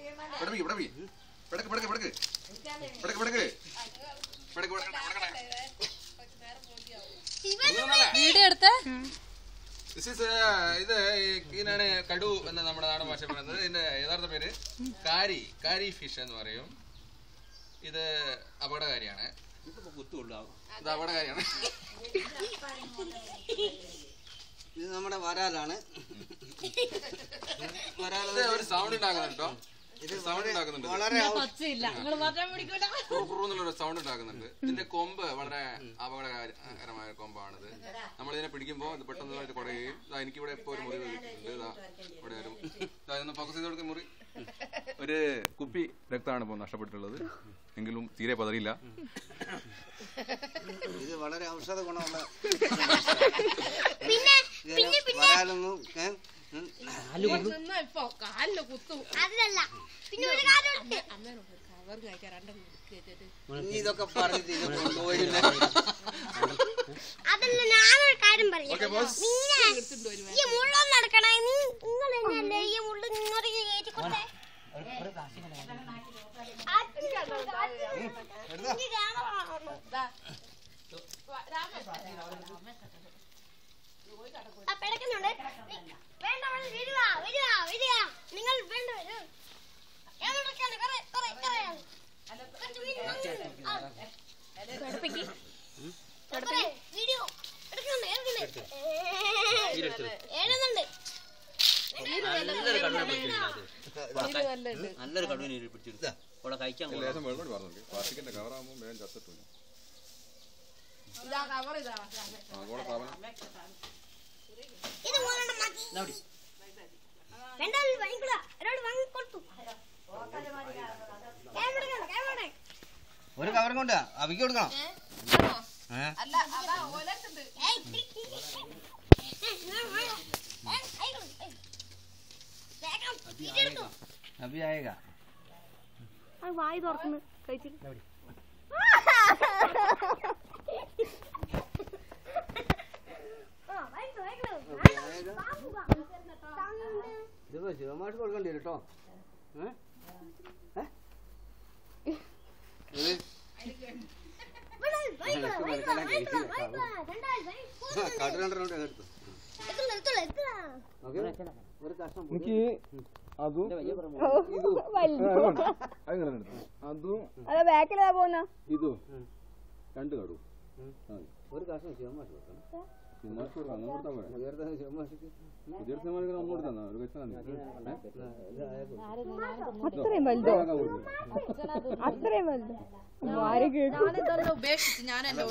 ഇവിടെ പിടക്ക് പിടക്ക് പിടക്ക്. പിടക്ക് പിടക്ക്. പിടക്ക് പിടക്ക് വീഡിയോ എടുത്തേ? ദിസ് ഈസ് ഇത് ഇതിനാണ് കടു എന്ന് നമ്മുടെ നാടൻ ഭാഷ പറയുന്നത്. ഇതിന്റെ യഥാർത്ഥ പേര് കാരി കാരി ഫിഷ് എന്ന് പറയും. ഇത് അപകടകാരിയാണ്. ഇത് അപകടകാരിയാണ്. ഇത് നമ്മുടെ വരാലാണ്. ഒരു സൗണ്ട് ഉണ്ടാക്കുന്നുണ്ടോ ഇത് സൗണ്ട് ഉണ്ടാക്കുന്നുണ്ട് വളരെ പച്ചയില്ല. നിങ്ങൾ പിടിക്കൂല. ഒരു സൗണ്ട് ഉണ്ടാക്കുന്നുണ്ട്. ഇതിന്റെ കൊമ്പ് വളരെ അപകടകരമായ കൊമ്പാണിത്. നമ്മൾ ഇതിനെ പിടിക്കുമ്പോൾ ഇത് പെട്ടെന്ന് ഇത് കുടയുകയും ഇതാ എനിക്കിവിടെ ഇപ്പോൾ ഒരു മുറി കിട്ടിയിട്ടുണ്ട് ഇതാ ഇവിടെ ഒരു ഇതാ ഫോക്കസ് ചെയ്ത് കൊടുക്കുന്ന മുറി. ഒരു കുപ്പി രക്തമാണ് ഇപ്പോൾ നഷ്ടപ്പെട്ടിട്ടുള്ളത്. എങ്കിലും തീരെ പതറിയില്ല. ഇത് വളരെ ഔഷധ ഗുണമുള്ള വരാലൊന്നും ഇതൊക്കെ പറഞ്ഞിട്ട് അതല്ല ഞാനൊരു കാര്യം പറയാം. ഈ മുള്ളൊന്നും നടക്കണേ. നിങ്ങൾ തന്നെയല്ലേ ഈ മുള്ളു ഇങ്ങോട്ട് കയറ്റി കൊടുത്തേ പിടക്കുന്നുണ്ട് വേണ്ട വരിക വരിക വരിക നിങ്ങൾ വേണ്ട വരൂ വീഡിയോ എഴുതുന്നുണ്ട് നല്ലൊരു കടുവിനെ പിടിച്ചെടുത്ത അവിടെ കഴിക്കാൻ പ്ലാസ്റ്റിക്കിന്റെ കവറാകുമ്പോൾ വേഗം ചത്തിട്ടുണ്ട് ഇതാ കവർ ഇതാ. ഇത് മൂന്നെണ്ണം മതി. വേണ്ട വാങ്ങിക്കൂട. ഒരാൾ വാങ്ങിക്കൊടുത്തു. ഒരു കവറും കൊണ്ട് അവയ്ക്ക് കൊടുക്കണം. ഏ? അല്ല അതാ തുറക്കുന്നു. ഏയ് തിരിക്ക്. ഏയ്, ഞാൻ വാങ്ങാം. ഏയ്, ആയിക്കോട്ടെ, ഏയ്. വേഗം, വീഡിയോ എടുത്തോ. അഭി ആയേഗാ അത് വായി തുറക്കുന്നു കഴിച്ചിട്ട് ആ, വാങ്ങിക്കോ, വാങ്ങിക്കോ. വേണ്ട, പാമ്പ് വാ. താങ്ങുന്നുണ്ട്. ഇത് ശിവമാഷ് കൊടുക്കേണ്ടി വരും കേട്ടോ ഏ? ഏ? ഇത് ഇവിടെ, വാങ്ങിക്കോ, വാങ്ങിക്കോ, വാങ്ങിക്കോ, വാങ്ങിക്കോ. രണ്ടാൾ വാങ്ങിക്കോ. കടു രണ്ടെണ്ണം കൂടെ എടുത്തു എടുത്തോളൂ, എടുത്തോളൂ, എടുത്തോളൂ. വരും ഒരു കഷ്ണം അതും അതും ഇതും രണ്ട് കടു ഒരു കഷ്ണം ശിവമാഷ് കൊടുക്കണം സിനിമാക്ക് കൊടുക്കാം അങ്ങനെ കൊടുത്താൽ പോരെ? വേറെ ശിവമാഷിക്ക് പുതിയ സിനിമാക്ക് ഒന്നുകൂടി തന്നാ. ഒരു വെച്ചാൽ അത്രയും വലുതോ? അത്രയും വലുത്? ആരും കേട്ടു ഞാനിതെല്ലാം ഉപേക്ഷിച്ച് ഞാൻ എന്റെ